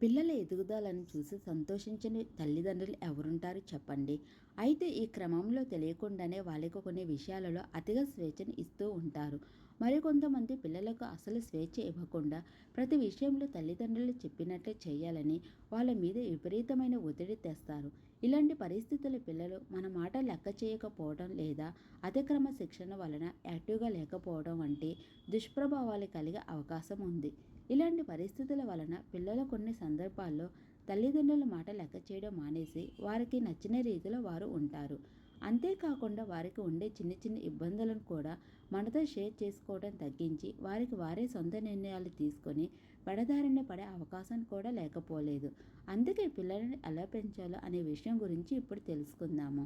పిల్లల ఎదుగుదలను చూసి సంతోషించని తల్లిదండ్రులు ఎవరుంటారు చెప్పండి. అయితే ఈ క్రమంలో తెలియకుండానే వాళ్ళకు కొన్ని విషయాలలో అతిగా స్వేచ్ఛను ఇస్తూ ఉంటారు. మరికొంతమంది పిల్లలకు అసలు స్వేచ్ఛ ఇవ్వకుండా ప్రతి విషయంలో తల్లిదండ్రులు చెప్పినట్లే చేయాలని వాళ్ళ మీద విపరీతమైన ఒత్తిడి తెస్తారు. ఇలాంటి పరిస్థితుల పిల్లలు మన మాట లెక్క చేయకపోవడం లేదా అతిక్రమ శిక్షణ వలన యాక్టివ్గా లేకపోవడం వంటి దుష్ప్రభావాలు కలిగే అవకాశం ఉంది. ఇలాంటి పరిస్థితుల వలన పిల్లలు కొన్ని సందర్భాల్లో తల్లిదండ్రుల మాట లెక్క చేయడం మానేసి వారికి నచ్చిన రీతిలో వారు ఉంటారు. అంతేకాకుండా వారికి ఉండే చిన్న చిన్న ఇబ్బందులను కూడా మనతో షేర్ చేసుకోవడం తగ్గించి వారికి వారే సొంత నిర్ణయాలు తీసుకొని పెడదారిన పడే అవకాశం కూడా లేకపోలేదు. అందుకే పిల్లలని ఎలా పెంచాలో అనే విషయం గురించి ఇప్పుడు తెలుసుకుందాము.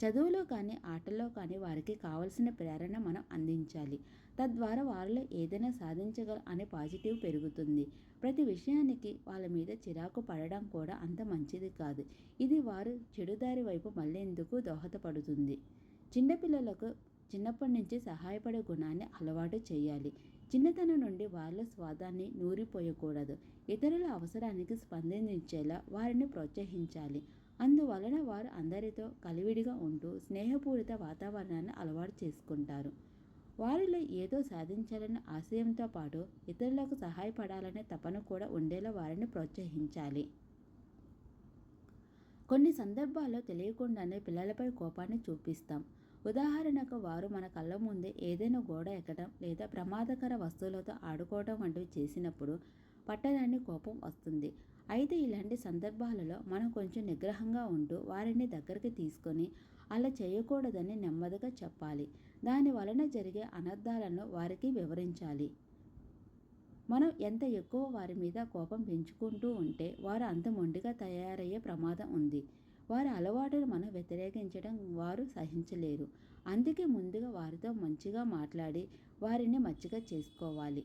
చదువులో కానీ ఆటల్లో కానీ వారికి కావలసిన ప్రేరణ మనం అందించాలి. తద్వారా వారిలో ఏదైనా సాధించగల అనే పాజిటివ్ పెరుగుతుంది. ప్రతి విషయానికి వాళ్ళ మీద చిరాకు పడడం కూడా అంత మంచిది కాదు. ఇది వారు చెడుదారి వైపు మళ్ళేందుకు దోహదపడుతుంది. చిన్నపిల్లలకు చిన్నప్పటి నుంచి సహాయపడే గుణాన్ని అలవాటు చేయాలి. చిన్నతనం నుండి వాళ్ళ స్వాదాన్ని నూరిపోయకూడదు. ఇతరుల అవసరానికి స్పందించేలా వారిని ప్రోత్సహించాలి. అందువలన వారు అందరితో కలివిడిగా ఉంటూ స్నేహపూరిత వాతావరణాన్ని అలవాటు చేసుకుంటారు. వారిలో ఏదో సాధించాలనే ఆశయంతో పాటు ఇతరులకు సహాయపడాలనే తపన కూడా ఉండేలా వారిని ప్రోత్సహించాలి. కొన్ని సందర్భాల్లో తెలియకుండానే పిల్లలపై కోపాన్ని చూపిస్తాం. ఉదాహరణకు వారు మన కళ్ళ ముందే ఏదైనా గోడ ఎక్కడం లేదా ప్రమాదకర వస్తువులతో ఆడుకోవడం వంటివి చేసినప్పుడు పట్టదాన్ని కోపం వస్తుంది. అయితే ఇలాంటి సందర్భాలలో మనం కొంచెం నిగ్రహంగా ఉంటూ వారిని దగ్గరికి తీసుకొని అలా చేయకూడదని నెమ్మదిగా చెప్పాలి. దాని వలన జరిగే అనర్థాలను వారికి వివరించాలి. మనం ఎంత ఎక్కువ వారి మీద కోపం పెంచుకుంటూ ఉంటే వారు అంత మొండిగా తయారయ్యే ప్రమాదం ఉంది. వారి అలవాటును మనం వ్యతిరేకించడం వారు సహించలేరు. అందుకే ముందుగా వారితో మంచిగా మాట్లాడి వారిని మచ్చిగా చేసుకోవాలి.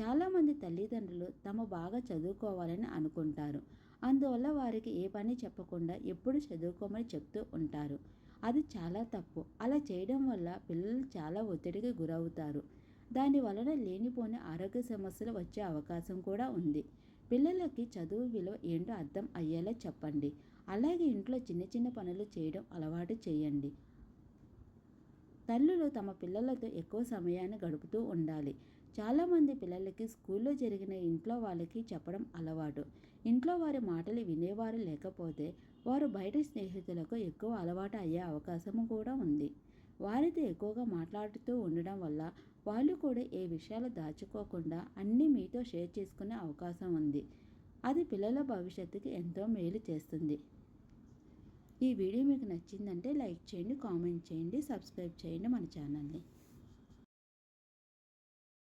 చాలామంది తల్లిదండ్రులు తమ బాగా చదువుకోవాలని అనుకుంటారు. అందువల్ల వారికి ఏ పని చెప్పకుండా ఎప్పుడు చదువుకోమని చెప్తూ ఉంటారు. అది చాలా తప్పు. అలా చేయడం వల్ల పిల్లలు చాలా ఒత్తిడికి గురవుతారు. దాని వలన లేనిపోని ఆరోగ్య సమస్యలు వచ్చే అవకాశం కూడా ఉంది. పిల్లలకి చదువు విలువ ఏంటో అర్థం అయ్యేలా చెప్పండి. అలాగే ఇంట్లో చిన్న చిన్న పనులు చేయడం అలవాటు చేయండి. తల్లులు తమ పిల్లలతో ఎక్కువ సమయాన్ని గడుపుతూ ఉండాలి. చాలామంది పిల్లలకి స్కూల్లో జరిగిన ఇంట్లో వాళ్ళకి చెప్పడం అలవాటు. ఇంట్లో వారి మాటలు వినేవారు లేకపోతే వారు బయట స్నేహితులకు ఎక్కువ అలవాటు అయ్యే అవకాశం కూడా ఉంది. వారితో ఎక్కువగా మాట్లాడుతూ ఉండడం వల్ల వాళ్ళు కూడా ఏ విషయాలు దాచుకోకుండా అన్నీ మీతో షేర్ చేసుకునే అవకాశం ఉంది. అది పిల్లల భవిష్యత్తుకి ఎంతో మేలు చేస్తుంది. ఈ వీడియో మీకు నచ్చిందంటే లైక్ చేయండి కామెంట్ చేయండి సబ్స్క్రైబ్ చేయండి మన ఛానల్ని.